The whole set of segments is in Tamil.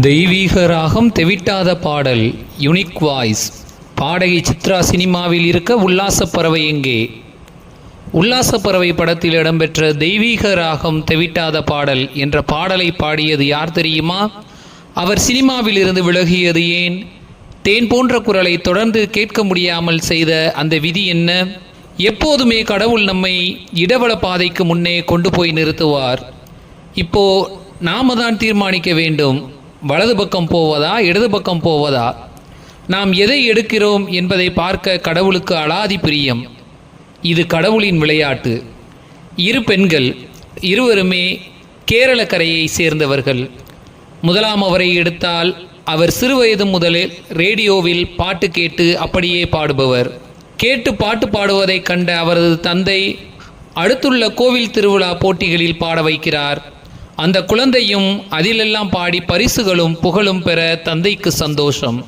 தெய்வீக ராகம் தெவிட்டாத பாடல் யுனிக் வாய்ஸ் பாடகி சித்ரா சினிமாவில் இருக்க உல்லாசப்பறவை எங்கே? உல்லாசப்பறவை படத்தில் இடம்பெற்ற தெய்வீக ராகம் தெவிட்டாத பாடல் என்ற பாடலை பாடியது யார் தெரியுமா? அவர் சினிமாவில் இருந்து விலகியது ஏன்? தேன் போன்ற குரலை தொடர்ந்து கேட்க முடியாமல் செய்த அந்த விதி என்ன? எப்போதுமே கடவுள் நம்மை இடவள பாதைக்கு முன்னே கொண்டு போய் நிறுத்துவார். இப்போ நாம தான் தீர்மானிக்க வேண்டும். வலது பக்கம் போவதா இடது பக்கம் போவதா? நாம் எதை எடுக்கிறோம் என்பதை பார்க்க கடவுளுக்கு அலாதி பிரியம். இது கடவுளின் விளையாட்டு. இரு பெண்கள் இருவருமே கேரள கரையை சேர்ந்தவர்கள். முதலாம் அவரை எடுத்தால் அவர் சிறுவயது முதலில் ரேடியோவில் பாட்டு கேட்டு அப்படியே பாடுபவர். கேட்டு பாட்டு பாடுவதைக் கண்ட அவரது தந்தை அடுத்துள்ள கோவில் திருவிழா போட்டிகளில் பாட வைக்கிறார். அந்த குழந்தையும் அதிலெல்லாம் பாடி பரிசுகளும் புகழும் பெற தந்தைக்கு சந்தோஷம்.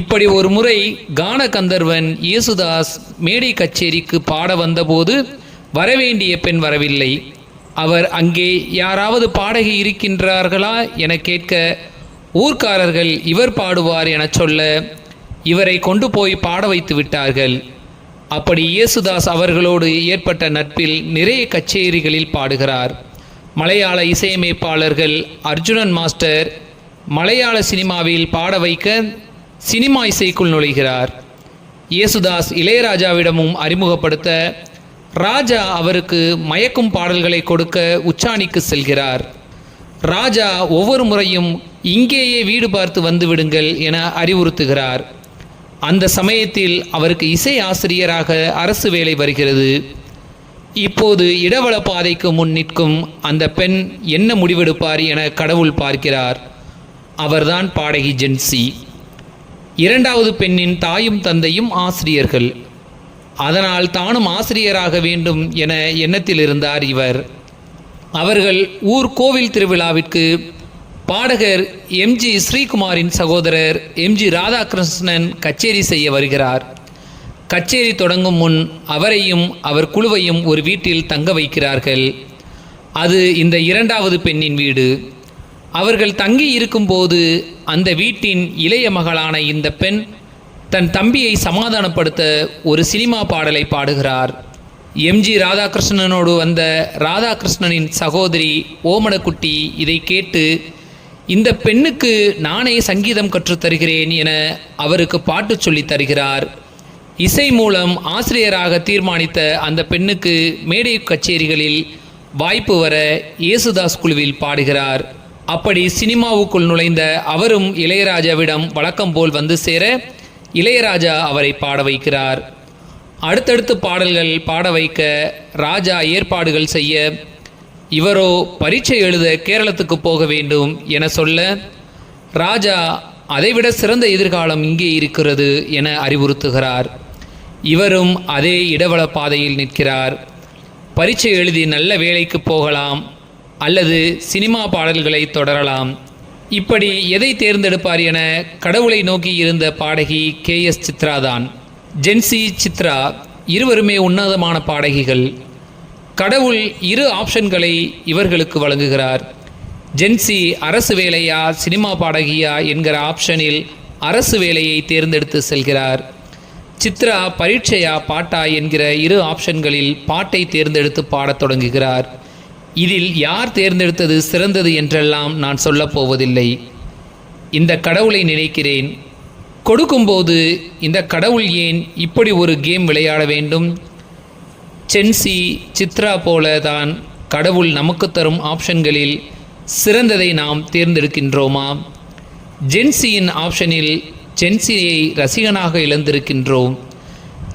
இப்படி ஒரு முறை கான கந்தர்வன் இயேசுதாஸ் மேடை கச்சேரிக்கு பாட வந்தபோது வரவேண்டிய பெண் வரவில்லை. அவர் அங்கே யாராவது பாடகி இருக்கின்றார்களா என கேட்க ஊர்க்காரர்கள் இவர் பாடுவார் என சொல்ல இவரை கொண்டு போய் பாட வைத்து விட்டார்கள். அப்படி இயேசுதாஸ் அவர்களோடு ஏற்பட்ட நட்பில் நிறைய கச்சேரிகளில் பாடுகிறார். மலையாள இசையமைப்பாளர்கள் அர்ஜுனன் மாஸ்டர் மலையாள சினிமாவில் பாட வைக்க சினிமா இசைக்குள் நுழைகிறார். இயேசுதாஸ் இளையராஜாவிடமும் அறிமுகப்படுத்த ராஜா அவருக்கு மயக்கும் பாடல்களை கொடுக்க உச்சாணிக்கு செல்கிறார். ராஜா ஒவ்வொரு முறையும் இங்கேயே வீடு பார்த்து வந்து விடுங்கள் என அறிவுறுத்துகிறார். அந்த சமயத்தில் அவருக்கு இசை ஆசிரியராக அரசு வேலை வருகிறது. இப்போது இடவள பாதைக்கு முன் நிற்கும் அந்த பெண் என்ன முடிவெடுப்பார் என கடவுள் பார்க்கிறார். அவர்தான் பாடகி ஜென்சி. இரண்டாவது பெண்ணின் தாயும் தந்தையும் ஆசிரியர்கள். அதனால் தானும் ஆசிரியராக வேண்டும் என எண்ணத்தில் இருந்தார் இவர். அவர்கள் ஊர் கோவில் திருவிழாவிற்கு பாடகர் எம்ஜி ஸ்ரீகுமாரின் சகோதரர் எம்ஜி ராதாகிருஷ்ணன் கச்சேரி செய்ய வருகிறார். கச்சேரி தொடங்கும் முன் அவரையும் அவர் குழுவையும் ஒரு வீட்டில் தங்க வைக்கிறார்கள். அது இந்த இரண்டாவது பெண்ணின் வீடு. அவர்கள் தங்கி இருக்கும்போது அந்த வீட்டின் இளைய மகளான இந்த பெண் தன் தம்பியை சமாதானப்படுத்த ஒரு சினிமா பாடலை பாடுகிறார். எம்ஜி ராதாகிருஷ்ணனோடு வந்த ராதாகிருஷ்ணனின் சகோதரி ஓமனக்குட்டி இதை கேட்டு இந்த பெண்ணுக்கு நானே சங்கீதம் கற்றுத் தருகிறேன் என அவருக்கு பாட்டு சொல்லித் தருகிறார். இசை மூலம் ஆசிரியராக தீர்மானித்த அந்த பெண்ணுக்கு மேடை கச்சேரிகளில் வாய்ப்பு வர இயேசுதாஸ் குழுவில் பாடுகிறார். அப்படி சினிமாவுக்குள் நுழைந்த அவரும் இளையராஜாவிடம் வழக்கம் போல் வந்து சேர இளையராஜா அவரை பாட வைக்கிறார். அடுத்தடுத்து பாடல்கள் பாட வைக்க ராஜா ஏற்பாடுகள் செய்ய இவரோ பரீட்சை எழுத கேரளத்துக்கு போக வேண்டும் என சொல்ல ராஜா அதைவிட சிறந்த எதிர்காலம் இங்கே இருக்கிறது என அறிவுறுத்துகிறார். இவரும் அதே இடவள பாதையில் நிற்கிறார். பரீட்சை எழுதி நல்ல வேலைக்கு போகலாம் அல்லது சினிமா பாடல்களை தொடரலாம். இப்படி எதை தேர்ந்தெடுப்பார் என கடவுளை நோக்கி இருந்த பாடகி கே. எஸ். சித்ரா தான். ஜென்சி சித்ரா இருவருமே உன்னதமான பாடகிகள். கடவுள் இரு ஆப்ஷன்களை இவர்களுக்கு வழங்குகிறார். ஜென்சி அரசு வேலையா சினிமா பாடகியா என்கிற ஆப்ஷனில் அரசு வேலையை தேர்ந்தெடுத்து செல்கிறார். சித்ரா பரீட்சையா பாட்டா என்கிற இரு ஆப்ஷன்களில் பாட்டை தேர்ந்தெடுத்து பாடத் தொடங்குகிறார். இதில் யார் தேர்ந்தெடுத்தது சிறந்தது என்றெல்லாம் நான் சொல்லப் போவதில்லை. இந்த கடவுளை நினைக்கிறேன். கொடுக்கும்போது இந்த கடவுள் ஏன் இப்படி ஒரு கேம் விளையாட வேண்டும்? சென்சி சித்ரா போல தான் கடவுள் நமக்கு தரும் ஆப்ஷன்களில் சிறந்ததை நாம் தேர்ந்தெடுக்கின்றோமா? ஜென்சியின் ஆப்ஷனில் ஜென்சியை ரசிகனாக இழந்திருக்கின்றோம்.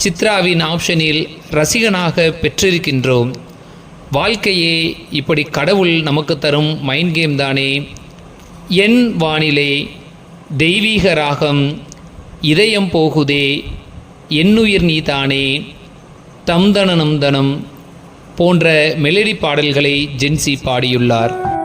சித்ராவின் ஆப்ஷனில் ரசிகனாக பெற்றிருக்கின்றோம். வாழ்க்கையே இப்படி கடவுள் நமக்கு தரும் மைண்ட் கேம் தானே. என் வானிலை தெய்வீக ராகம் இதயம் போகுதே என்னுயிர் நீ தானே தம்தனனம் தனம் போன்ற மெலடி பாடல்களை ஜென்சி பாடியுள்ளார்.